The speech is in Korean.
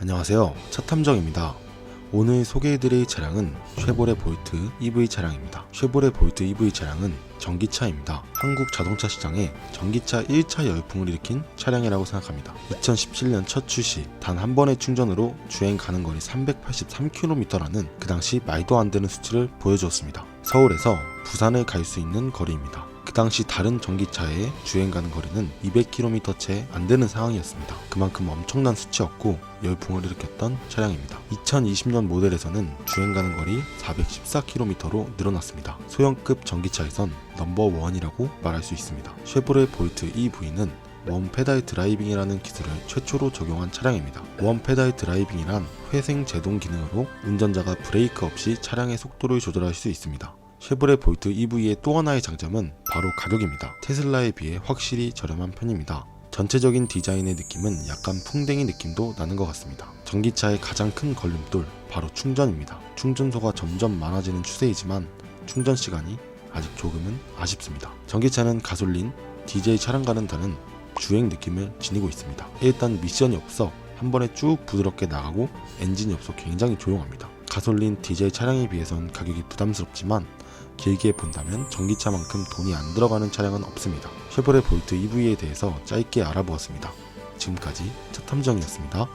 안녕하세요. 첫 탐정입니다. 오늘 소개해드릴 차량은 쉐보레 볼트 EV 차량입니다. 쉐보레 볼트 EV 차량은 전기차입니다. 한국 자동차 시장에 전기차 1차 열풍을 일으킨 차량이라고 생각합니다. 2017년 첫 출시, 단 한 번의 충전으로 주행 가는 거리 383km라는 그 당시 말도 안 되는 수치를 보여주었습니다. 서울에서 부산을 갈 수 있는 거리입니다. 그 당시 다른 전기차의 주행 가는 거리는 200km 채 안 되는 상황이었습니다. 그만큼 엄청난 수치였고 열풍을 일으켰던 차량입니다. 2020년 모델에서는 주행 가는 거리 414km로 늘어났습니다. 소형급 전기차에선 넘버원이라고 말할 수 있습니다. 쉐보레 볼트 EV는 원 페달 드라이빙이라는 기술을 최초로 적용한 차량입니다. 원 페달 드라이빙이란 회생 제동 기능으로 운전자가 브레이크 없이 차량의 속도를 조절할 수 있습니다. 쉐보레 볼트 EV의 또 하나의 장점은 바로 가격입니다. 테슬라에 비해 확실히 저렴한 편입니다. 전체적인 디자인의 느낌은 약간 풍뎅이 느낌도 나는 것 같습니다. 전기차의 가장 큰 걸림돌 바로 충전입니다. 충전소가 점점 많아지는 추세이지만 충전 시간이 아직 조금은 아쉽습니다. 전기차는 가솔린, 디젤 차량과는 다른 주행 느낌을 지니고 있습니다. 일단 미션이 없어 한 번에 쭉 부드럽게 나가고 엔진이 없어 굉장히 조용합니다. 가솔린, 디젤 차량에 비해선 가격이 부담스럽지만 길게 본다면 전기차만큼 돈이 안 들어가는 차량은 없습니다. 쉐보레 볼트 EV에 대해서 짧게 알아보았습니다. 지금까지 첫 탐정이었습니다.